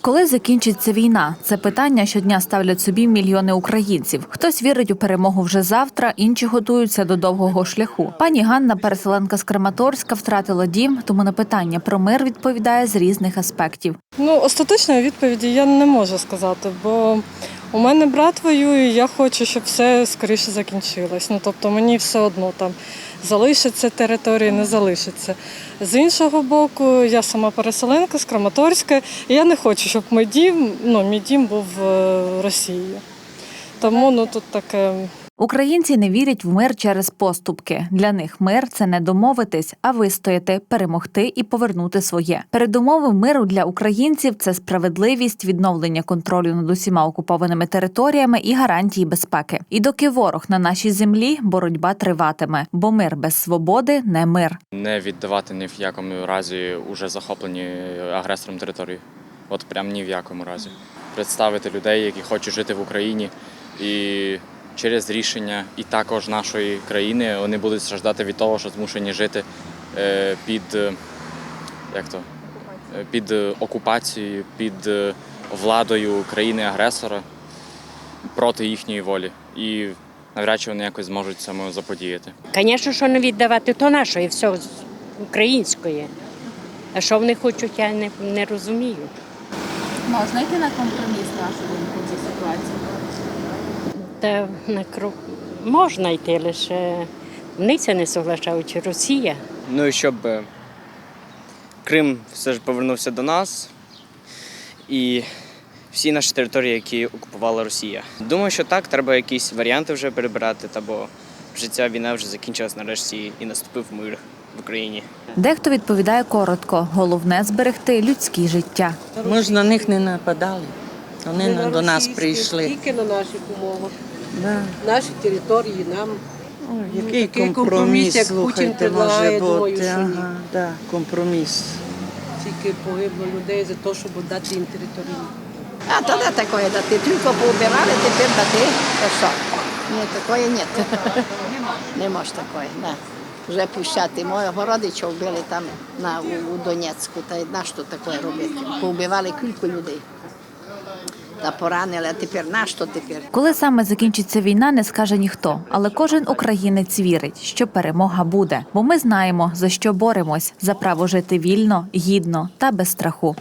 Коли закінчиться війна? Це питання щодня ставлять собі мільйони українців. Хтось вірить у перемогу вже завтра, інші готуються до довгого шляху. Пані Ганна, переселенка з Краматорська, втратила дім, тому на питання про мир відповідає з різних аспектів. Ну, остаточної відповіді я не можу сказати, бо у мене брат воює, і я хочу, щоб все скоріше закінчилось. Ну, тобто мені все одно там залишиться територія, не залишиться. З іншого боку, я сама переселенка з Краматорська, і я не хочу, щоб мій дім, ну, мій дім був е, в Росії. Тому ну, тут таке. Українці не вірять в мир через поступки. Для них мир це не домовитись, а вистояти, перемогти і повернути своє. Передумови миру для українців це справедливість, відновлення контролю над усіма окупованими територіями і гарантії безпеки. І доки ворог на нашій землі, боротьба триватиме, бо мир без свободи не мир. не віддавати ні в якому разі уже захоплені агресором території. От прям ні в якому разі. Представити людей, які хочуть жити в Україні, і через рішення і також нашої країни вони будуть страждати від того, що змушені жити е, під е, як то Е, під окупацією, під владою країни-агресора проти їхньої волі. І навряд чи вони якось зможуть цьому заподіяти. Звісно, що не віддавати, то нашої, все з української. А що вони хочуть, я не, не розумію. Можна йти на компроміс нашу думку в цій ситуації. Та на крок можна йти, лише вони це не соглашають, Росія. Ну і щоб е, Крим все ж повернувся до нас і всі наші території, які окупувала Росія. Думаю, що так, треба якісь варіанти вже перебирати, та бо вже ця війна вже закінчилась нарешті і наступив мир в Україні. Дехто відповідає коротко: головне зберегти людські життя. Ми ж на них не нападали. Вони на- до нас прийшли. Тільки на наших умовах, Да. наші території нам. Ой, Ну, який такий компроміс, компроміс, як Путін предлагає, думаю, бути. що ні. Ага, да, компроміс. Тільки погибло людей за те, щоб дати їм територію. А то не такое дати, тільки поубирали, тепер дати, то що? Ні, такое ні. Не може такое, не. Вже пущати. Мої городичі вбили там на, у, у Донецьку, та на що таке робити? Поубивали кілька людей. Та поранили, а тепер на що тепер? Коли саме закінчиться війна, не скаже ніхто, але кожен українець вірить, що перемога буде, бо ми знаємо за що боремось за право жити вільно, гідно та без страху.